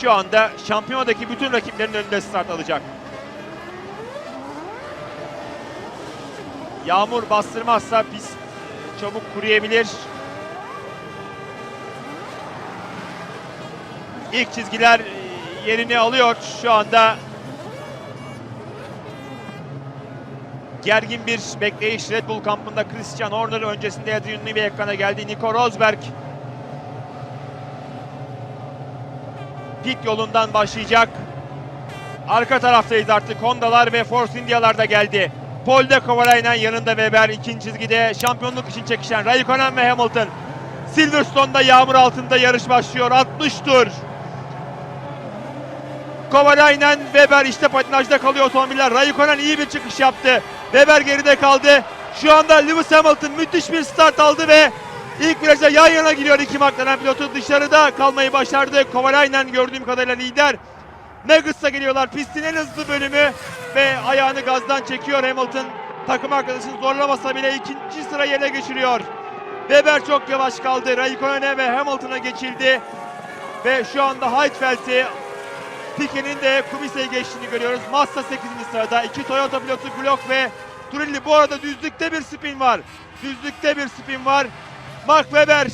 şu anda şampiyonadaki bütün rakiplerin önünde start alacak. Yağmur bastırmazsa pist çabuk kuruyabilir. İlk çizgiler yerini alıyor şu anda. Gergin bir bekleyiş Red Bull kampında Christian Horner öncesinde Adrian Newey ekrana geldi. Nico Rosberg pit yolundan başlayacak. Arka taraftayız artık. Honda'lar ve Force India'lar da geldi. Polde Kovalainen yanında Weber ikinci çizgide şampiyonluk için çekişen Raikkonen ve Hamilton. Silverstone'da yağmur altında yarış başlıyor. 60 tur. Kovalainen, Weber işte patinajda kalıyor otomobiller. Raikkonen iyi bir çıkış yaptı. Weber geride kaldı. Şu anda Lewis Hamilton müthiş bir start aldı ve ilk viraja yan yana gidiyor iki McLaren pilotu. Dışarıda kalmayı başardı. Kovalainen gördüğüm kadarıyla lider. Nuggets'a geliyorlar. Pistin en hızlı bölümü ve ayağını gazdan çekiyor Hamilton. Takım arkadaşını zorlamasa bile ikinci sıra ele geçiriyor. Weber çok yavaş kaldı. Raikkonen'e ve Hamilton'a geçildi. Ve şu anda Heidfeld'i Piquet'in de Kubica'yı geçtiğini görüyoruz. Massa 8. sırada. İki Toyota pilotu Glock ve Trulli. Bu arada düzlükte bir spin var. Düzlükte bir spin var. Mark Webber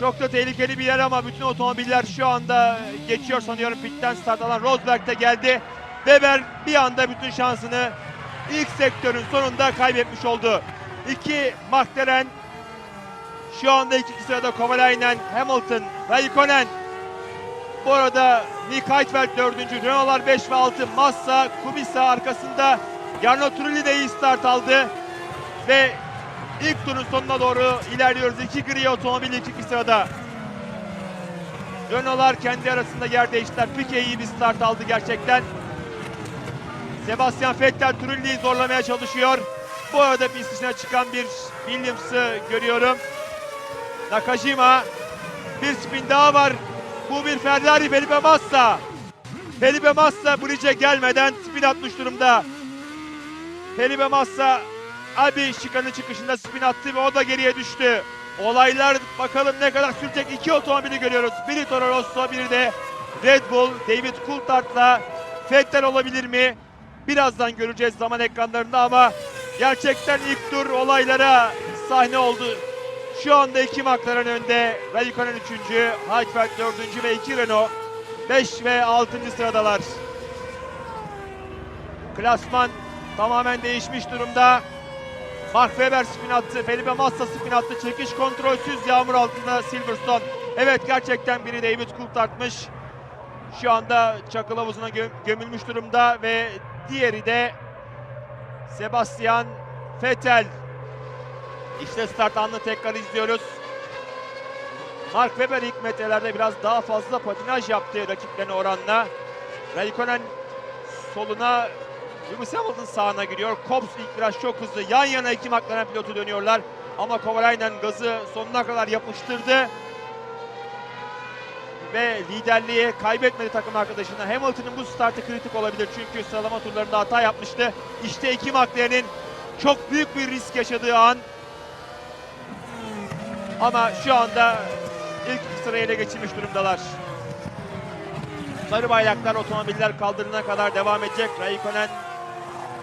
çok da tehlikeli bir yer ama bütün otomobiller şu anda geçiyor sanıyorum. Pitten start alan Rosberg de geldi. Weber bir anda bütün şansını ilk sektörün sonunda kaybetmiş oldu. İki McLaren şu anda ikinci sırada Kovalainen, Hamilton, Raikkonen, bu arada Nick Heidfeld dördüncü, Renault'lar 5 ve 6, Massa, Kubica arkasında Jarno Trulli de iyi start aldı. Ve ilk turun sonuna doğru ilerliyoruz. İki gri otomobil ilk iki sırada. Renault'lar kendi arasında yer değiştiler. Piquet iyi bir start aldı gerçekten. Sebastian Vettel Trulli'yi zorlamaya çalışıyor. Bu arada pist dışına çıkan bir Williams'ı görüyorum. Nakajima bir spin daha var. Bu bir Ferrari Felipe Massa. Felipe Massa bridge'e gelmeden spin atmış durumda. Felipe Massa abi şikanın çıkışında spin attı ve o da geriye düştü. Olaylar bakalım ne kadar sürecek. İki otomobili görüyoruz. Biri Toro Rosso, biri de Red Bull. David Coulthard'la Vettel olabilir mi? Birazdan göreceğiz zaman ekranlarında ama gerçekten ilk tur olaylara sahne oldu. Şu anda iki McLaren önde. Raikkonen 3. Heidfeld 4. ve 2 Renault 5 ve 6. sıradalar. Klasman tamamen değişmiş durumda. Mark Webber spin attı. Felipe Massa spin attı. Çekiş kontrolsüz yağmur altında Silverstone. Evet gerçekten biri David Coulthard'mış. Şu anda çakıl havuzuna gö- gömülmüş durumda ve diğeri de Sebastian Vettel. İşte start anını tekrar izliyoruz. Mark Webber ilk metrelerde biraz daha fazla patinaj yaptı rakiplerine oranla. Raikkonen soluna Lewis Hamilton sağına giriyor. Kops ilk viraj çok hızlı. Yan yana iki McLaren pilotu dönüyorlar. Ama Kovalainen gazı sonuna kadar yapıştırdı. Ve liderliği kaybetmedi takım arkadaşına. Hamilton'ın bu startı kritik olabilir. Çünkü sıralama turlarında hata yapmıştı. İşte iki McLaren'in çok büyük bir risk yaşadığı an. Ama şu anda ilk iki sıraya ele geçirmiş durumdalar. Sarı bayraklar otomobiller kaldırına kadar devam edecek. Raikkonen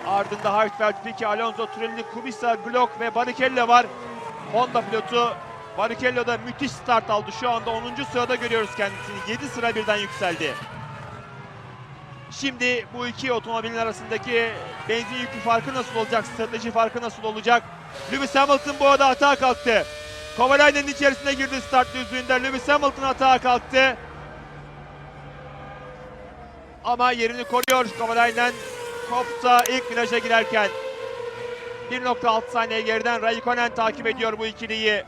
ardında Heidfeld, Piquet, Alonso, Trulli, Kubica, Glock ve Barrichello var. Honda pilotu Barrichello da müthiş start aldı. Şu anda 10. sırada görüyoruz kendisini. 7 sıra birden yükseldi. Şimdi bu iki otomobilin arasındaki benzin yüklü farkı nasıl olacak? Strateji farkı nasıl olacak? Lewis Hamilton bu arada hata kalktı. Kovalainen'in içerisine girdi start düzlüğünde. Lewis Hamilton hata kalktı. Ama yerini koruyor Kovalainen. Kopsa ilk viraja girerken 1.6 saniye geriden Raikkonen takip ediyor bu ikiliyi.